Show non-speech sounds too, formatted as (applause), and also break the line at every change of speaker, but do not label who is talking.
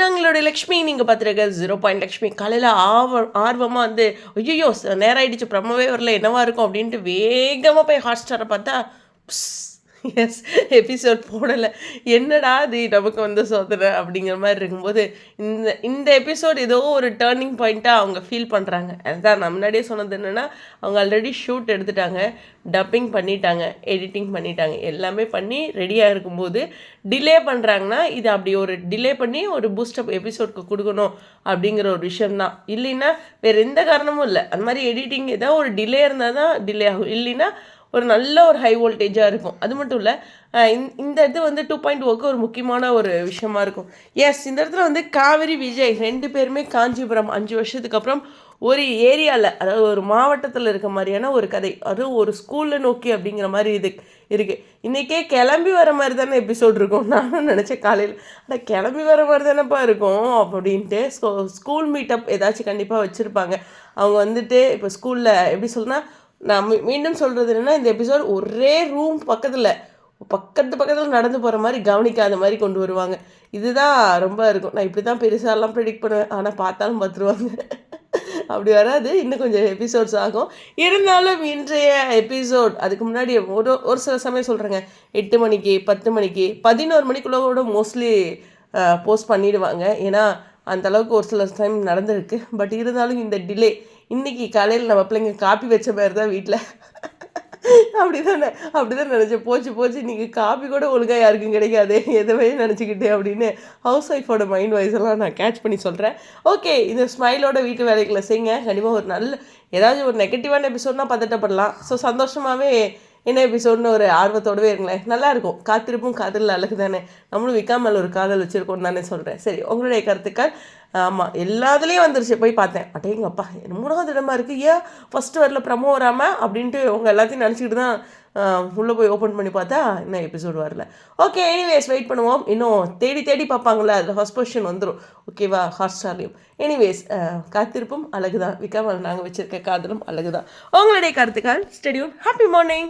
நாங்களோட லக்ஷ்மி நீங்கள் பார்த்துருக்க zero point Lakshmi. காலையில் ஆவ ஆர்வமாக வந்து ஐயோ நேரம் ஆகிடுச்சு பிரம்மவே வரல என்னவா இருக்கும் அப்படின்ட்டு வேகமாக போய் ஹாட் ஸ்டாரை பார்த்தா எஸ் எபிசோட் போடலை. என்னடா அது நமக்கு வந்து சோதனை அப்படிங்கிற மாதிரி இருக்கும்போது இந்த இந்த எபிசோட் ஏதோ ஒரு டேர்னிங் பாயிண்ட்டாக அவங்க ஃபீல் பண்ணுறாங்க அதுதான் நான் முன்னாடியே சொன்னது என்னென்னா அவங்க ஆல்ரெடி ஷூட் எடுத்துட்டாங்க டப்பிங் பண்ணிட்டாங்க எடிட்டிங் பண்ணிட்டாங்க எல்லாமே பண்ணி ரெடியாக இருக்கும்போது டிலே பண்ணுறாங்கன்னா இது அப்படி ஒரு டிலே பண்ணி ஒரு பூஸ்டப் எபிசோட்க்கு கொடுக்கணும் அப்படிங்கிற ஒரு விஷயம்தான். இல்லைன்னா வேறு எந்த காரணமும் இல்லை. அந்த மாதிரி எடிட்டிங் ஏதாவது ஒரு டிலே இருந்தால் தான் டிலே ஆகும். இல்லைன்னா ஒரு நல்ல ஒரு ஹை வோல்டேஜாக இருக்கும். அது மட்டும் இல்லை இந்த இது வந்து டூ பாயிண்ட் ஓக்கு ஒரு முக்கியமான ஒரு விஷயமா இருக்கும். எஸ் இந்த இடத்துல வந்து காவிரி விஜய் ரெண்டு பேருமே காஞ்சிபுரம் அஞ்சு வருஷத்துக்கு அப்புறம் ஒரு ஏரியாவில் அதாவது ஒரு மாவட்டத்தில் இருக்க மாதிரியான ஒரு கதை. அதுவும் ஒரு ஸ்கூலில் நோக்கி அப்படிங்கிற மாதிரி இது இருக்குது இன்றைக்கே கிளம்பி வர மாதிரி தானே எபிசோட் இருக்கும். (laughs) நானும் நினச்சேன் காலையில் ஆனால் கிளம்பி வர மாதிரி தானேப்பா இருக்கும் அப்படின்ட்டு ஸ்கூல் மீட்டப் ஏதாச்சும் கண்டிப்பாக வச்சுருப்பாங்க. அவங்க வந்துட்டு இப்போ ஸ்கூலில் எப்படி சொல்லுன்னா நான் மீண்டும் சொல்கிறது என்னென்னா இந்த எபிசோட் ஒரே ரூம் பக்கத்தில் பக்கத்து பக்கத்தில் நடந்து போகிற மாதிரி கவனிக்காத மாதிரி கொண்டு வருவாங்க. இதுதான் ரொம்ப இருக்கும். நான் இப்படி தான் பெருசாலாம் ப்ரெடிக்ட் பண்ணுவேன். ஆனால் பார்த்தாலும் பார்த்துருவாங்க. (laughs) அப்படி வராது. இன்னும் கொஞ்சம் எபிசோட்ஸ் ஆகும். இருந்தாலும் இன்றைய எபிசோட் அதுக்கு முன்னாடி ஒரு ஒரு சில சமயம் சொல்கிறேங்க எட்டு மணிக்கு பத்து மணிக்கு பதினோரு மணிக்குள்ளே கூட மோஸ்ட்லி போஸ்ட் பண்ணிடுவாங்க. ஏன்னா அந்த அளவுக்கு ஒரு சில டைம் நடந்திருக்கு. பட் இருந்தாலும் இந்த டிலே இன்னைக்கு காலையில் நம்ம பிள்ளைங்க காப்பி வச்ச மாதிரி தான் வீட்டில் அப்படி தானே அப்படி தான் நினச்சேன். போச்சு போச்சு. நீங்கள் காப்பி கூட ஒழுங்காக யாருக்கும் கிடைக்காது. எதுவே நினச்சிக்கிட்டு அப்படின்னு ஹவுஸ் ஒய்ஃபோட மைண்ட் வைஸ் எல்லாம் நான் கேட்ச் பண்ணி சொல்கிறேன் ஓகே இந்த ஸ்மைலோட வீட்டு வேலைகளை செய்யுங்க. கண்டிப்பாக ஒரு நல்ல ஏதாவது ஒரு நெகட்டிவான எபிசோட்னால் பதட்டப்படலாம். ஸோ சந்தோஷமாகவே என்ன எபிசோட்னு ஒரு ஆர்வத்தோடவே இருங்களேன். நல்லா இருக்கும் காத்திருப்பும் காதல் அழகு தானே நம்மளும் விக்காமல் ஒரு காதல் வச்சுருக்கோம் தானே சொல்கிறேன் சரி உங்களுடைய கருத்துக்கள்? ஆமாம் எல்லாத்துலேயும் வந்துருச்சு. போய் பார்த்தேன். அட்டேங்கப்பா மூணாவது இடமா இருக்குது ஏன் ஃபஸ்ட்டு வரல ப்ரமோ வராமல் அப்படின்ட்டு உங்கள் எல்லாத்தையும் நினச்சிக்கிட்டு தான் உள்ளே போய் ஓப்பன் பண்ணி பார்த்தா இன்னும் எபிசோடு வரல. ஓகே எனிவேஸ் வெயிட் பண்ணுவோம். இன்னும் தேடி தேடி பார்ப்பாங்களே அதில் ஃபஸ்ட் பொசிஷன் வந்துடும் ஓகேவா ஹாட் ஸ்டார்லையும் எனிவேஸ் காத்திருப்பும் அழகு தான் விக்காமல் நாங்கள் வச்சுருக்க காதலும் அழகு தான் உங்களுடைய கருத்துக்கள்? Stay tuned happy morning